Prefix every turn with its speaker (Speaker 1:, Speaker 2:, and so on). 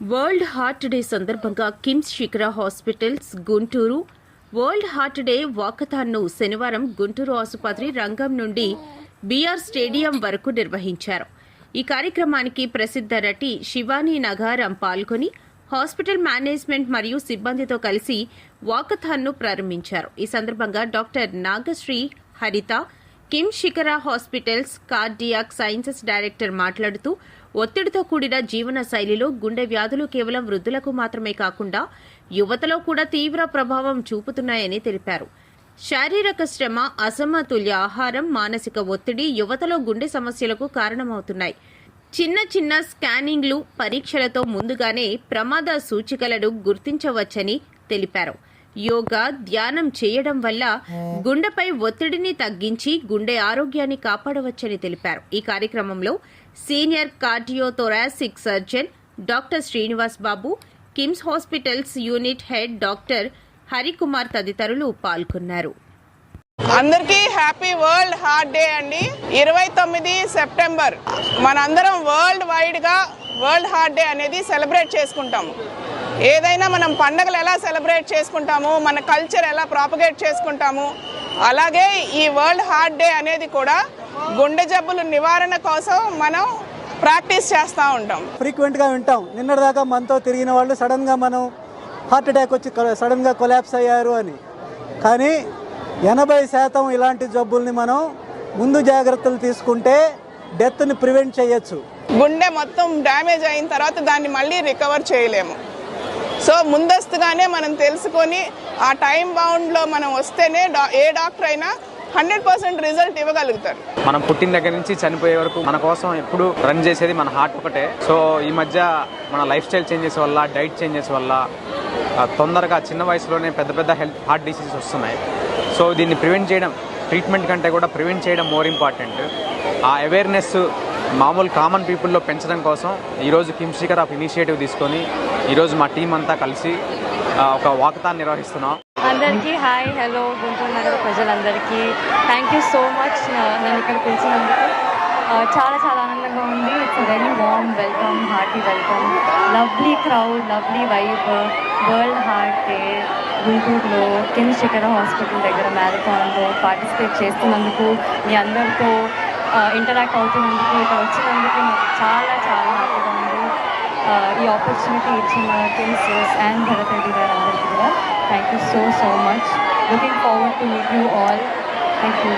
Speaker 1: World heart day సందర్భంగా KIMS Shikhara hospitals Guntur. World heart day వాకథాన్ను శనివారం గుంటూరు ఆసుపత్రి రంగం నుండి బీఆర్ స్టేడియం వరకు నిర్వహించారు. ఈ కార్యక్రమానికి ప్రసిద్ధ నటి శివానీ నగారం పాల్గొని హాస్పిటల్ మేనేజ్మెంట్ మరియు సిబ్బందితో కలిసి వాకథాన్ను ప్రారంభించారు. ఈ సందర్భంగా doctor Nagasri Haritha KIMS Shikhara hospitals cardiac sciences director మాట్లాడుతూ ఒత్తిడితో కూడిన జీవన శైలిలో గుండె వ్యాధులు కేవలం వృద్ధులకు మాత్రమే కాకుండా యువతలో కూడా తీవ్ర ప్రభావం చూపుతున్నాయని తెలిపారు. శారీరక శ్రమ అసమతుల్య ఆహారం మానసిక ఒత్తిడి యువతలో గుండె సమస్యలకు కారణమవుతున్నాయి. చిన్న చిన్న స్కానింగ్లు పరీక్షలతో ముందుగానే ప్రమాద సూచికలను గుర్తించవచ్చని తెలిపారు. యోగా ధ్యానం చేయడం వల్ల గుండెపై ఒత్తిడిని తగ్గించి గుండె ఆరోగ్యాన్ని కాపాడవచ్చని తెలిపారు. ఈ కార్యక్రమంలో senior cardiothoracic surgeon doctor Srinivas Babu KIMS hospitals unit head doctor Harikumar తదితరులు పాల్గొన్నారు.
Speaker 2: అందరికీ హ్యాపీ వరల్డ్ హార్ట్ డే అండి. ఇరవై తొమ్మిది సెప్టెంబర్ మనందరం వరల్డ్ వైడ్గా వరల్డ్ హార్ట్ డే అనేది సెలబ్రేట్ చేసుకుంటాము ఏదైనా మనం పండగలు ఎలా సెలబ్రేట్ చేసుకుంటాము మన కల్చర్ ఎలా ప్రాపగేట్ చేసుకుంటాము అలాగే ఈ వరల్డ్ హార్ట్ డే అనేది కూడా గుండె జబ్బుల నివారణ కోసం మనం ప్రాక్టీస్ చేస్తూ ఉంటాం.
Speaker 3: ఫ్రీక్వెంట్గా వింటాం. నిన్నటిదాకా మనతో తిరిగిన వాళ్ళు సడన్గా మనం హార్ట్ అటాక్ వచ్చి సడన్గా కొలాప్స్ అయ్యారు అని. కానీ ఎనభై శాతం ఇలాంటి జబ్బుల్ని మనం ముందు జాగ్రత్తలు తీసుకుంటే డెత్ని ప్రివెంట్ చేయొచ్చు.
Speaker 2: గుండె మొత్తం డ్యామేజ్ అయిన తర్వాత దాన్ని మళ్ళీ రికవర్ చేయలేము. సో ముందస్తుగానే మనం తెలుసుకొని ఆ టైం బౌండ్లో మనం వస్తేనే డా- ఏ డాక్టర్ అయినా హండ్రెడ్ పర్సెంట్ రిజల్ట్ ఇవ్వగలుగుతారు.
Speaker 4: మనం పుట్టిన దగ్గర నుంచి చనిపోయే వరకు మన కోసం ఎప్పుడు రన్ చేసేది మన హార్ట్ ఒకటే. సో ఈ మధ్య మన లైఫ్ స్టైల్ చేంజెస్ వల్ల డైట్ చేంజెస్ వల్ల తొందరగా చిన్న వయసులోనే పెద్ద పెద్ద హెల్త్ హార్ట్ డిసీజెస్ వస్తున్నాయి. సో దీన్ని ప్రివెంట్ చేయడం ట్రీట్మెంట్ కంటే కూడా ప్రివెంట్ చేయడం మోర్ ఇంపార్టెంట్. ఆ అవేర్నెస్ మామూలు కామన్ పీపుల్లో పెంచడం కోసం ఈరోజు కిమ్షికర్ ఆఫ్ ఇనిషియేటివ్ తీసుకొని ఈరోజు మా టీం అంతా కలిసి ఒక వాకథాన్ నిర్వహిస్తున్నాం.
Speaker 5: అందరికీ హాయ్ హలో గుంటూరు నగర ప్రజలందరికీ థ్యాంక్ యూ సో మచ్ నేను ఇక్కడ పిలిచినందుకు. చాలా చాలా ఆనందంగా ఉంది. It's very warm welcome hearty welcome lovely crowd lovely vibe world heart day గుంటూరులో కిమ్ శిఖర హాస్పిటల్ దగ్గర మ్యారథాన్లో పార్టిసిపేట్ చేస్తున్నందుకు మీ అందరితో ఇంటరాక్ట్ అవుతున్నందుకు ఇక్కడ వచ్చినందుకు నాకు చాలా చాలా హ్యాపీగా ఉంది. ఈ ఆపర్చునిటీ ఇచ్చిన కిమ్స్ అండ్ భరత్ రెడ్డి గారు అందరికీ కూడా. Thank you so so much looking forward to meet you all thank you